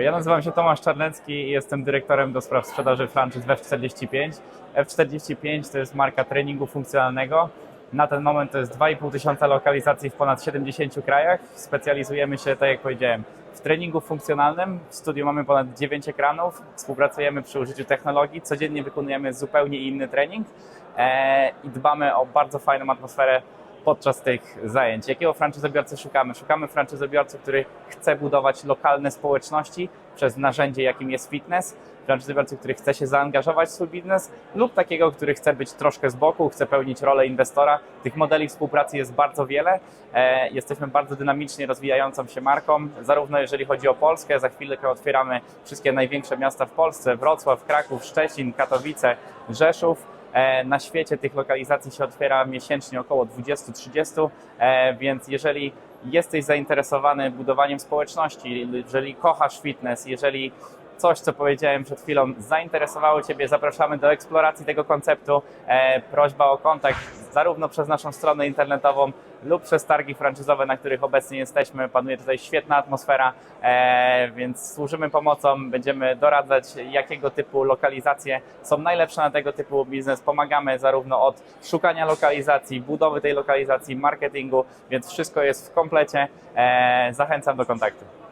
Ja nazywam się Tomasz Czarnecki i jestem dyrektorem do spraw sprzedaży franczyz w F45. F45 to jest marka treningu funkcjonalnego. Na ten moment to jest 2,5 tysiąca lokalizacji w ponad 70 krajach. Specjalizujemy się, tak jak powiedziałem, w treningu funkcjonalnym. W studiu mamy ponad 9 ekranów. Współpracujemy przy użyciu technologii. Codziennie wykonujemy zupełnie inny trening e, i dbamy o bardzo fajną atmosferę podczas tych zajęć. Jakiego franczyzobiorcy szukamy? Szukamy franczyzobiorcy, który chce budować lokalne społeczności przez narzędzie, jakim jest fitness. Franczyzobiorcy, który chce się zaangażować w swój biznes lub takiego, który chce być troszkę z boku, chce pełnić rolę inwestora. Tych modeli współpracy jest bardzo wiele. E, Jesteśmy bardzo dynamicznie rozwijającą się marką, zarówno jeżeli chodzi o Polskę, za chwilkę otwieramy wszystkie największe miasta w Polsce, Wrocław, Kraków, Szczecin, Katowice, Rzeszów. E, Na świecie tych lokalizacji się otwiera miesięcznie około 20-30, e, więc jeżeli jesteś zainteresowany budowaniem społeczności, jeżeli kochasz fitness, jeżeli coś, co powiedziałem przed chwilą, zainteresowało Ciebie, zapraszamy do eksploracji tego konceptu. E, prośba o kontakt zarówno przez naszą stronę internetową lub przez targi franczyzowe, na których obecnie jesteśmy. Panuje tutaj świetna atmosfera, e, więc służymy pomocą, będziemy doradzać, jakiego typu lokalizacje są najlepsze na tego typu biznes. Pomagamy zarówno od szukania lokalizacji, budowy tej lokalizacji, marketingu, więc wszystko jest w komplecie. E, zachęcam do kontaktu.